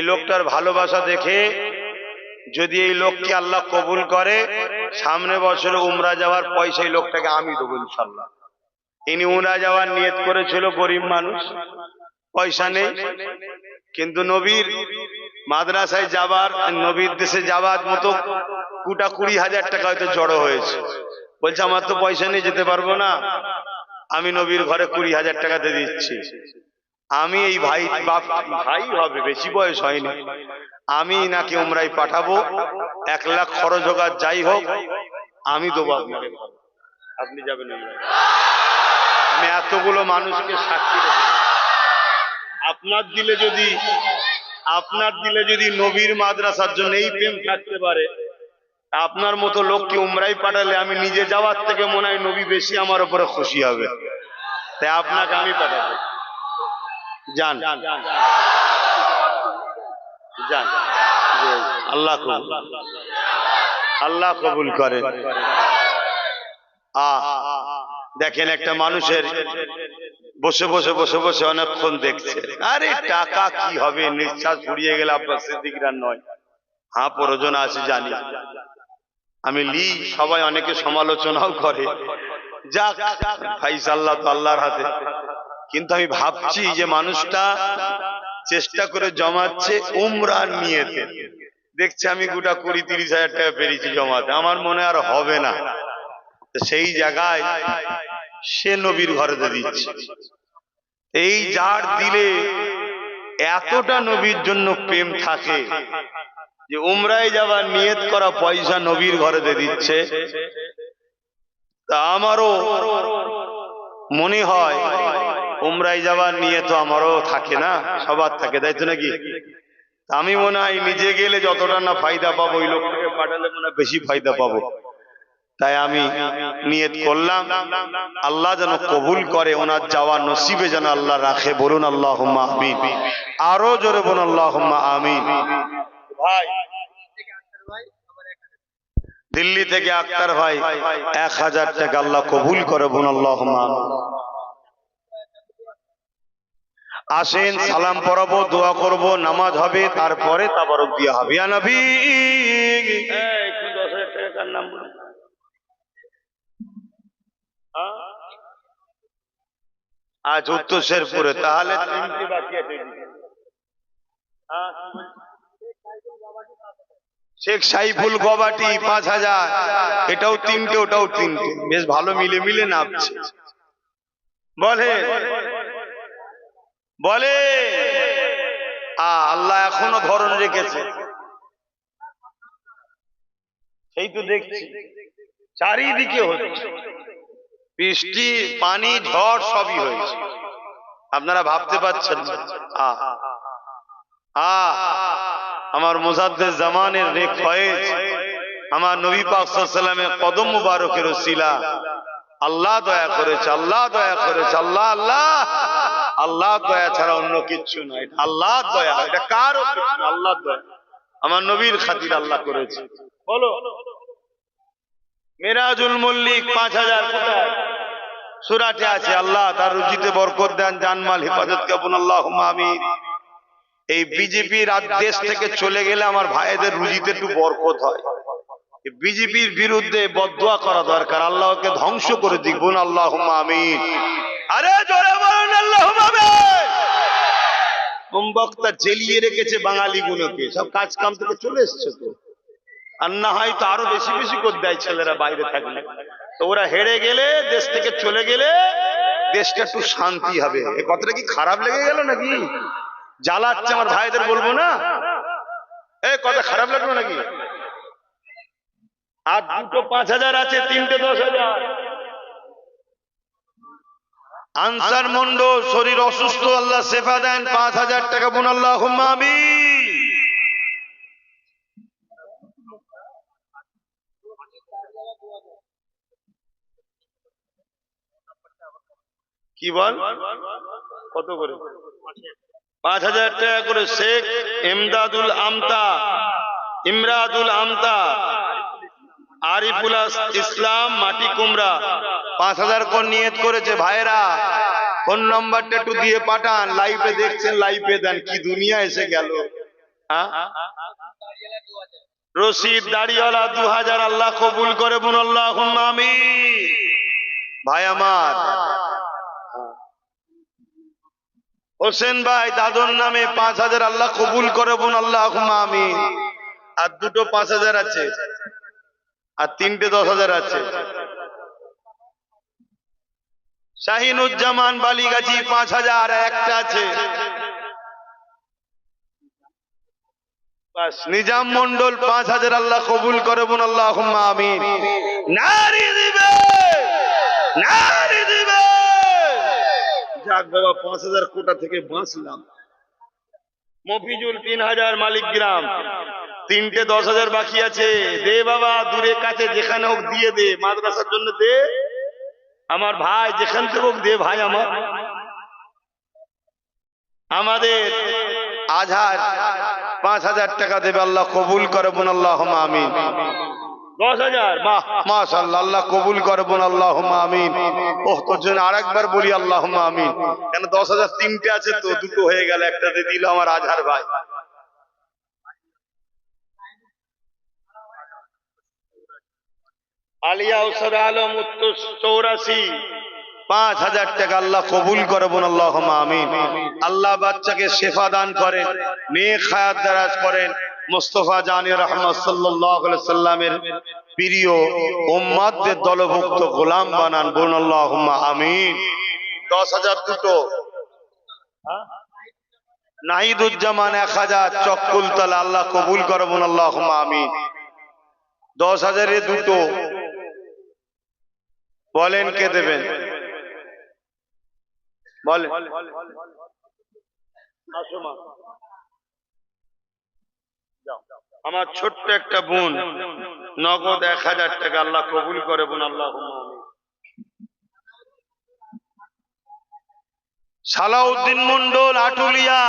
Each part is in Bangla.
এই লোকটার ভালোবাসা দেখে যদি এই লোককে আল্লাহ কবুল করে, সামনে বছরে উমরা যাওয়ার পয়সা এই লোকটাকে আমি দেবো ইনশাল্লাহ ইনি উমরা যাওয়ার নিয়ত করেছিল, গরিব মানুষ, পয়সা নেই। কিন্তু নবীর মাদ্রাসায় যাবার, নবীর দেশে যাবার মতো কুটা কুড়ি হাজার টাকা হয়তো জড়ো হয়েছে। বলছে, আমার তো পয়সা নিয়ে যেতে পারব না। আমি নবীর ঘরে কুড়ি হাজার টাকাতে দিচ্ছি। আমি এই ভাই বাপ ভাই হবে বেশি বয়স হয়নি। আমি নাকি উমরাই পাঠাবো এক লাখ খরচ হোক আর যাই হোক আমি দেবো আপনাকে। আপনি যাবেন আমি এতগুলো মানুষকে সাক্ষী আপনার দিলে যদি আপনার দিলে যদি নবীর মাদ্রাসার জন্য এই প্রেম থাকতে পারে আপনার মতো লোককে উমরাই পাঠালে আমি নিজে যাওয়ার থেকে মনে হয় নবী বেশি আমার উপরে খুশি হবে। তাই আপনাকে আমি পাঠাবো। যান। যান। আল্লাহ কবুল। আল্লাহ কবুল করে। দেখেন একটা মানুষের বসে বসে বসে বসে অনেকক্ষণ দেখছে। আরে টাকা কি হবে? নিঃশ্বাস ফুরিয়ে গেলে আব্বাস সিদ্দিকরা নয়। হ্যাঁ প্রয়োজন আছে জানি। আমি লি সবাই অনেকে সমালোচনাও করে। যাক ফাইসাল্লাহ তো আল্লাহর হাতে। কিন্তু আমি ভাবছি যে মানুষটা চেষ্টা করে জমাচ্ছে উমরার নিয়েতে। দেখছে আমি গোটা কুড়ি তিরিশ হাজার টাকা পেরেছি জমাতে। আমার মনে আর হবে না। সেই জায়গায় সে নবীর ঘরেতে দিচ্ছে। এই যার দিলে এতটা নবীর জন্য প্রেম থাকে যে উমরায় যাবার নিয়ত করা পয়সা নবীর ঘরেতে দিচ্ছে। তা আমারও মনে হয় উমরায় যাবার নিয়ে তো আমারও থাকে না সবার থাকে তাই তো নাকি? আমি মনে হয় নিজে গেলে যতটা না ফায়দা পাবো ওই লোকটাকে পাঠালে মনে হয় বেশি ফায়দা পাবো। তাই আমি নিয়ত করলাম আল্লাহ যেন কবুল করে ওনার যাওয়া নসিবে যেন আল্লাহ রাখে বলুন আল্লাহ আমিন। আরও জোরে বলুন আল্লাহ আমিন। ভাই। দিল্লি থেকে আক্তার ভাই এক হাজার টাকা আল্লাহ কবুল করে বোন আল্লাহ আসেন সালাম পড়াবো দোয়া করব নামাজ হবে তারপরে তাবারক দিয়া হবে। নবী! দশ হাজার টাকা নাম হ্যাঁ? আজ উত্তর শেরপুরে তাহলে। হ্যাঁ? শেখ সাইফুল গবাটি পাঁচ হাজার। এটাও তিনটে ওটাও তিনটে। বেশ ভালো মিলে মিলে নামছে। বলে বলে আল্লাহ এখনও ধরন রেখেছে। সেই তো দেখছি, চারিদিকে হচ্ছে। বৃষ্টি, পানি, ঝড় সবই হয়েছে। আপনারা ভাবতে পারছেন আমার মুসাদ্দের জামানের রেখ হয়েছে আমার নবী পাক সাল্লামের কদম মুবারকের ওসিলা। আল্লাহ দয়া করেছে, আল্লাহ দয়া করেছে, আল্লাহ আল্লাহ। আল্লাহ দয়া ছাড়া অন্য কিচ্ছু নয় আল্লাহ দয়া এটা কিছু না, আল্লাহ দয়া। আমার নবীর খাতির আল্লাহ করেছে। বলো। মেরাজুল মল্লিক পাঁচ হাজার সুরাটে আছে আল্লাহ তার রুজিতে বরকত দেন জানমাল হেফাজত কেবন আল্লাহ আমিন। এই বিজেপির দেশ থেকে চলে গেলে আমার ভাইদের রুজিতে একটু বরকত হয়। বিজেপির বিরুদ্ধে বদুয়া করা দরকার। আল্লাহকে ধ্বংস করে দিক বোন আল্লাহ আমিন। আরে জোরে বলুন আল্লাহ বক্তা জেলিয়ে রেখেছে বাঙালি গুলোকে সব কাজ কাম থেকে চলে এসছে তো। আর না হয় তো আরও বেশি বেশি করে দেয় ছেলেরা বাইরে থাকলে। তো ওরা হেরে গেলে, দেশ থেকে চলে গেলে দেশটা একটু শান্তি হবে। এ কথাটা কি খারাপ লেগে গেল নাকি? জ্বালাচ্ছে আমার ভাইদের বলব না? এ কথা খারাপ লাগল নাকি? আর দুটো পাঁচ হাজার আছে, তিনটে দশ হাজার। আনসার মন্ডল, শরীর অসুস্থ, আল্লাহ সেফা দেন, পাঁচ হাজার টাকা বোন আল্লাহ আমি কি বল? কত করে? পাঁচ হাজার টাকা করে শেখ, এমদাদুল আমতা, ইমরাদুল আমতা আরিফুল ইসলাম মাটি কুমড়া। পাঁচ হাজার কোন নিয়ত করেছে ভাইরা ফোন নম্বরটা একটু দিয়ে পাঠান। লাইভে দেখছেন লাইভে দেন। কি দুনিয়া এসে গেল। হ্যাঁ? রশিদ দাড়িওয়ালা দু হাজার আল্লাহ কবুল করে বোন আল্লাহ আমি ভাই আমার। হোসেন ভাই দাদর নামে পাঁচ হাজার আল্লাহ কবুল করে বোন আল্লাহ আমি আর দুটো পাঁচ হাজার আছে। আর তিনটে দশ হাজার আছে। শাহিনুজ্জামান বালিগাছি পাঁচ হাজার, একটা আছে। নিজাম মন্ডল পাঁচ হাজার আল্লাহ কবুল করে বোন আল্লাহ আমিন। নারী দিবে! নারী দিবে! যাক বাবা, পাঁচ হাজার কোটা থেকে বাঁচলাম। মফিজুল তিন হাজার মালিক গ্রাম। তিনটে দশ হাজার বাকি আছে। দে বাবা, দূরে কাছে যেখানে হোক দিয়ে দে, মাদ্রাসার জন্য দে। আমার ভাই, যেখান থেকে হোক দে ভাই আমার। আমাদের আজহার পাঁচ হাজার টাকা দেবে, আল্লাহ কবুল করে বোন আল্লাহ আমিন। দশ হাজার? আল্লাহ কবুল করে বোন আল্লাহ আমিন। ওহ, তোর জন্য আরেকবার বলি আল্লাহ আমিন। কেন দশ হাজার তিনটে আছে তো, দুটো হয়ে গেল একটাতে দিল আমার আজহার ভাই। আলিয়া উসর আলম উত্তর চৌরাশি। পাঁচ হাজার টাকা আল্লাহ কবুল করে বোন আল্লাহ আমিন। আল্লাহ বাচ্চাকে শেফা দান করেন, নেক হায়াত দারাজ করেন। মোস্তফা জানি সাল্লামের প্রিয় দলভুক্ত গোলাম বানান বোন আল্লাহ আমিন। দশ হাজার দুটো। নাহিদুজ্জামান এক হাজার, চক্কুলতলা, আল্লাহ কবুল করে বোন আল্লাহ আমিন। দশ হাজারে দুটো। বলেন কে দেবেন? বলেন। আমার ছোট্ট একটা বোন নগদ এক হাজার টাকা আল্লাহ কবুল করে বোন আল্লাহ সালাউদ্দিন মন্ডল আটুলিয়া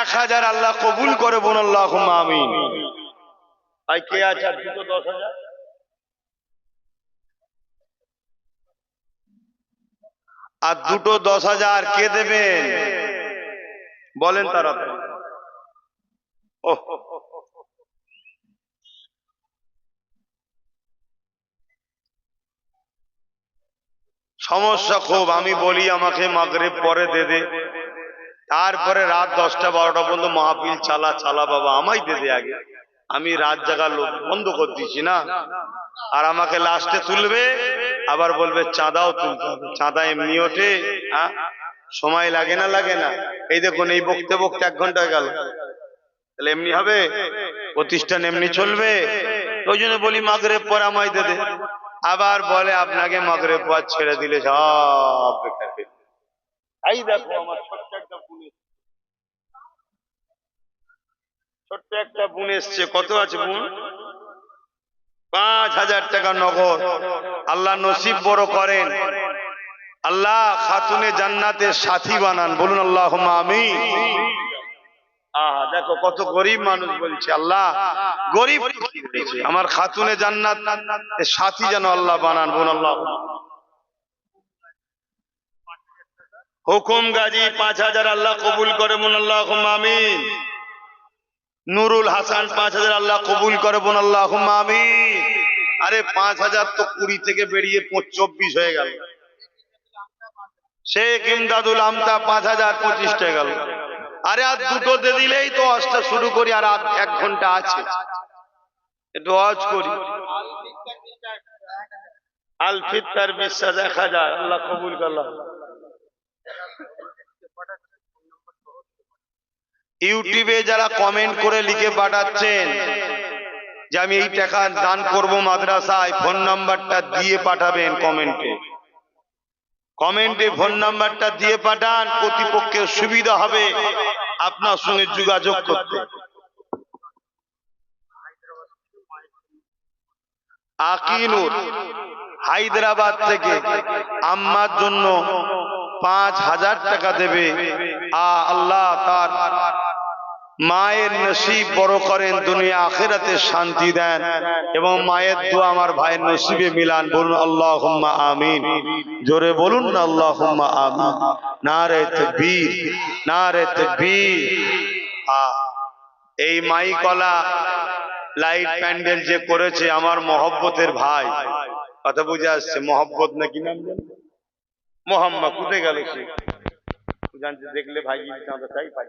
এক হাজার আল্লাহ কবুল করে বোন আল্লাহ আমিন। ভাই কে আছে দুটো দশ হাজার? আর দুটো দশ হাজার কে দেবেন বলেন তারা ওহ। সমস্যা খুব, আমি বলি আমাকে মাগরে পরে দে দে। তারপরে রাত দশটা বারোটা পর্যন্ত মাহফিল চালা চালা বাবা আমাই দে দে আগে। আমি রাত জাগা লোক বন্ধ করে দিচ্ছি না। আর আমাকে লাস্টে তুলবে, আবার বলবে, চাঁদাও তুলতে হবে। চাঁদা এমনি ওঠে হ্যাঁ? সময় লাগে না লাগে না। এই দেখুন, এই বকতে বকতে এক ঘণ্টা গেল। তাহলে এমনি হবে? প্রতিষ্ঠান এমনি চলবে? ওই জন্য বলি মাগরে পর আমায় আবার বলে, আপনাকে মাগরে পর ছেড়ে দিলে সব বেকার এই দেখো আমার ছোট্ট একটা বোন এসছে। ছোট্ট একটা বোন এসছে। কত আছে বোন? পাঁচ হাজার টাকা নগদ। আল্লাহ নসিব বড় করেন। আল্লাহ খাতুনে জান্নাতের সাথী বানান। বলুন আল্লাহ আমি দেখো কত গরিব মানুষ বলছে। আল্লাহ গরিব আমার খাতুনে জান্নাত সাথী যেন আল্লাহ বানান। বলুন আল্লাহ হুকুম গাজী, পাঁচ হাজার আল্লাহ কবুল করে। বোন আল্লাহ আমিন। নুরুল হাসান পাঁচ হাজার আল্লাহ কবুল করে বোন আল্লাহ আমিন। আরে পাঁচ হাজার তো কুড়ি থেকে বেরিয়ে চব্বিশ হয়ে গেল। শেখ ইমদাদুল আমতা পাঁচ হাজার পঁচিশ হয়ে গেল। আরে আর দুটো দিয়ে দিলেই তো অজটা শুরু করি, আর এক ঘণ্টা আছে। একটু অজ করি। আল ফিত্তার বিশ্বাস এক হাজার, আল্লাহ কবুল করলাম। ইউটিউবে যারা কমেন্ট করে লিখে পাঠাচ্ছেন যে আমি এই টাকা দান করব মাদ্রাসায় ফোন নাম্বারটা দিয়ে পাঠাবেন কমেন্টে কমেন্টে ফোন নাম্বারটা দিয়ে পাঠান প্রতিপক্ষের সুবিধা হবে আপনার সঙ্গে যোগাযোগ করতে। আকিনুর হায়দ্রাবাদ থেকে আম্মার জন্য পাঁচ হাজার টাকা দেবে। আ, আল্লাহ তার মায়ের নসিব বড় করেন, দুনিয়া আখেরাতে শান্তি দেন এবং মায়ের দোয়া আমার ভাইয়ের নসিবে মিলান। বলুন আল্লাহ আমিন। জোরে বলুন না আল্লাহ আমিন। নারে তকবীর নারে তকবীর। আ, এই মাইকলা লাইট প্যান্ডেল যে করেছে আমার মহব্বতের ভাই। কথা বুঝে আসছে, মহব্বত নাকি নাম জানো? মোহাম্মদ, কোথায় গেল সে? জানতে দেখলে ভাই চাঁদা তাই পাই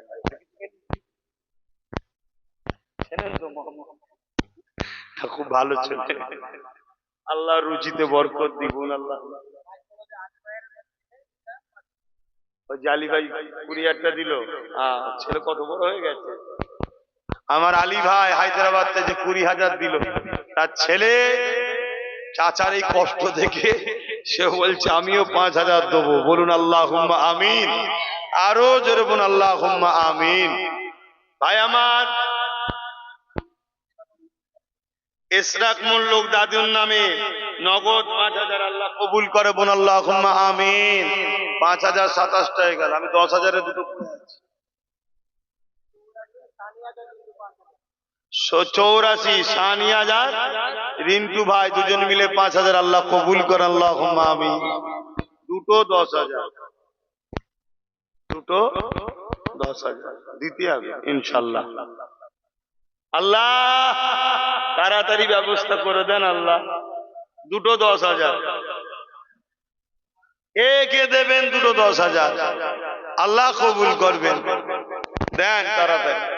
খুব ভালো ছেলে। আল্লাহ রুচিতে বরকত দিবুন, আল্লাহ। জালি ভাই, কুড়ি হাজারটা দিল? ছেলে কত বড় হয়ে গেছে? আমার আলী ভাই হায়দ্রাবাদ থেকে কুড়ি হাজার দিল, তার ছেলে চাচার এই কষ্ট দেখে সে বলছে, আমিও পাঁচ হাজার দেবো। বলুন আল্লাহ আমিন। আরও জোরে বলুন আল্লাহ আমিন। ভাই, আমার ইসরাক দাদুর নামে নগদ পাঁচ হাজার আল্লাহ কবুল করে বোন আল্লাহ আমিন। পাঁচ হাজার সাতাশটা হয়ে গেল, আমি দশ হাজারে দুটো চৌরাশি, সানি হাজার, রিন্টু ভাই দুজন মিলে পাঁচ হাজার আল্লাহ কবুল করে আল্লাহ আমি দুটো দশ হাজার। দুটো দশ হাজার। হবে ইনশাল্লাহ আল্লাহ, তাড়াতাড়ি ব্যবস্থা করে দেন আল্লাহ। দুটো দশ হাজার। কে কে দেবেন, দুটো দশ হাজার। আল্লাহ কবুল করবেন। দেন তাড়াতাড়ি।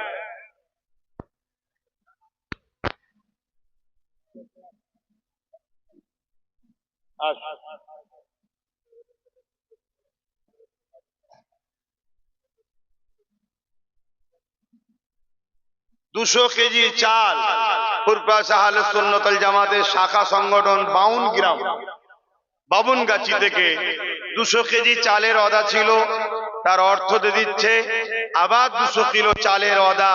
আচ্ছা। দুশো কেজি চাল। ফুরপা সাহালে সুন্নতল জামাতের শাখা সংগঠন বাউন গ্রাম। বাবুনগাছি থেকে দুশো কেজি চালের অদা ছিল, তার অর্থ দিচ্ছে, আবার দুশো কিলো চালের অদা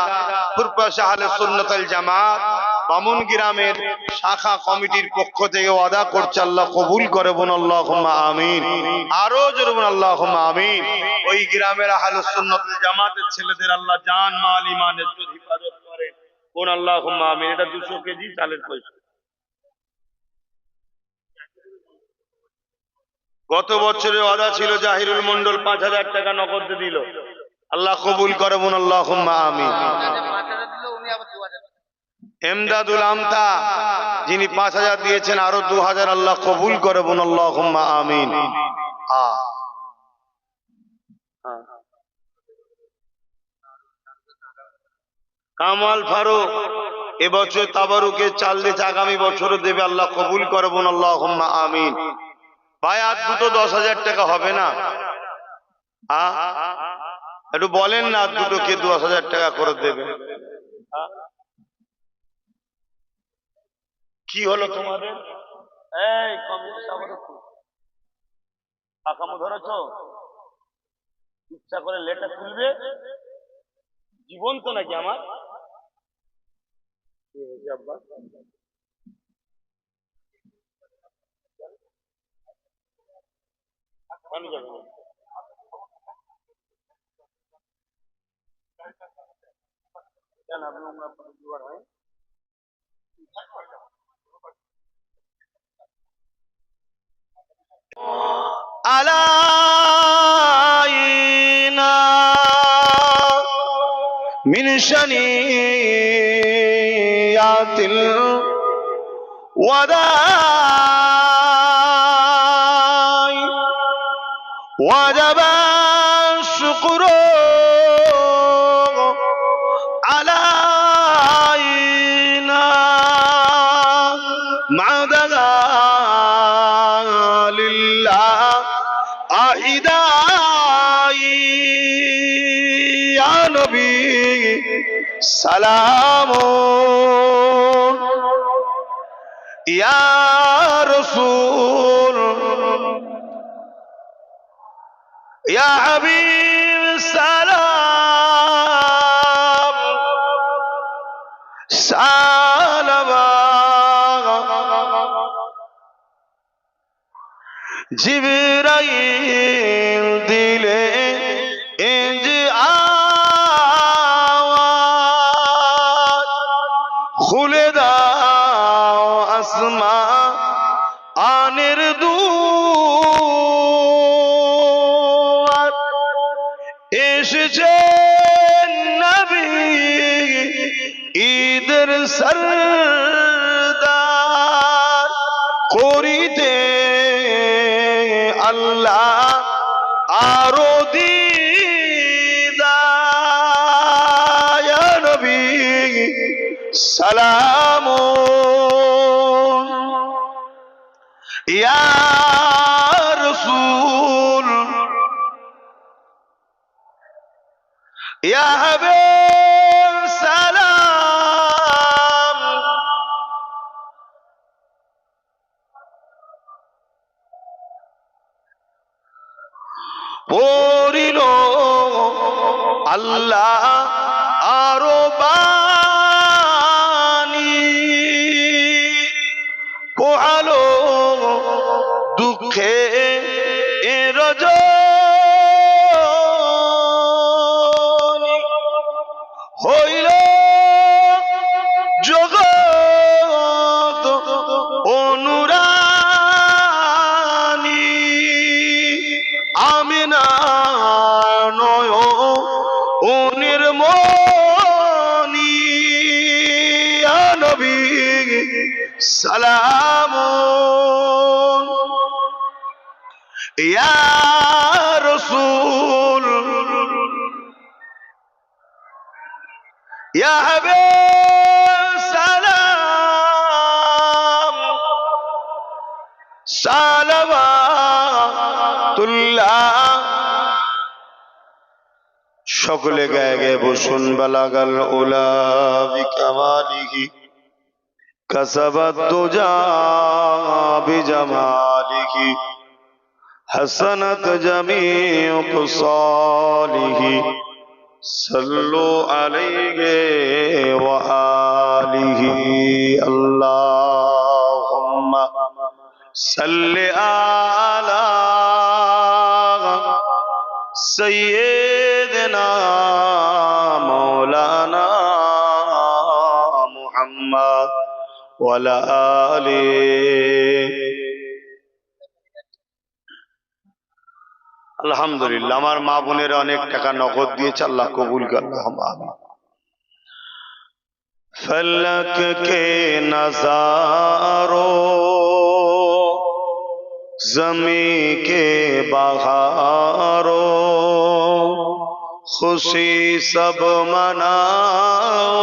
ফুরপা সাহালে সুন্নতল জামাত বামুন গ্রামের শাখা কমিটির পক্ষ থেকে অদা করছে। আল্লাহ কবুল করে বোন আল্লাহ আমিন। আরও জোর বোন আল্লাহ আমিন। ওই গ্রামের আহলে সুন্নতুল জামাতের ছেলেদের আল্লাহ জান, মাল ইমানের কোন আল্লাহ আমিন, এটা দুশো কেজি চালের পয়সা গত বছরে অদা ছিল জাহিরুল মন্ডল পাঁচ হাজার টাকা নগদ দিল। আল্লাহ কবুল করে বোন আল্লাহ আমিন। এমদাদুল আমতা, যিনি পাঁচ হাজার দিয়েছেন, আরও দু হাজার আল্লাহ কবুল করে বোন আল্লাহ আমিন। আ। কামাল ফারুক, এবছর তাবারুকে চাল দিয়েছে আগামী বছরও দেবে আল্লাহ কবুল করে বোন আল্লাহ আমিন। ভাই আর দুটো দশ হাজার টাকা হবে না? একটু বলেন না দুটো কে দশ হাজার টাকা করে দেবে? কি হলো তোমাদের? এই ধরেছ? ইচ্ছা করে লেটা খুলবে জীবন্ত নাকি আমার? কি হয়েছে আব্বা? আমি যাব না। কেন আপনি উমরা পরে দুবার الوداع وجب الشكر علينا مع دلال الله أهداي يا نبي সালাম। ইয়া রসুল। ইয়া হাবিব সালাম। সালাম। জিবরাইল। দাও রসুল। ইয়া হাবিব সালাম। পড়িল আল্লাহ আরও বাণী হইল জগৎ অনুরানী আমি না নয় নির্মণি। নবী সালাম সালাম। সালামাতুল্লাহ। সকলে গায়ে গায়ে বসুন বালাগাল ওলা বিকামালিহি কাসাবাত দুজা বিজামালিহি। হাসানাত صلو علیہ وآلہ اللہم صلی آلہ سیدنا مولانا محمد ولا علی আলহামদুলিল্লাহ, আমার মা বোনের অনেক টাকা নগদ দিয়েছে, আল্লাহ কবুল করলাম কে জমি কে বাহারো খুশি সব মনাও,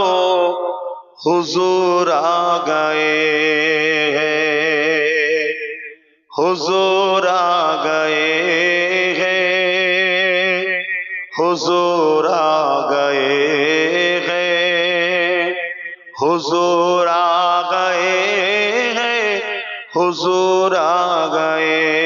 হুজুর আ হুজুর আ حضور آ گئے ہیں حضور آ گئے ہیں حضور آ گئے۔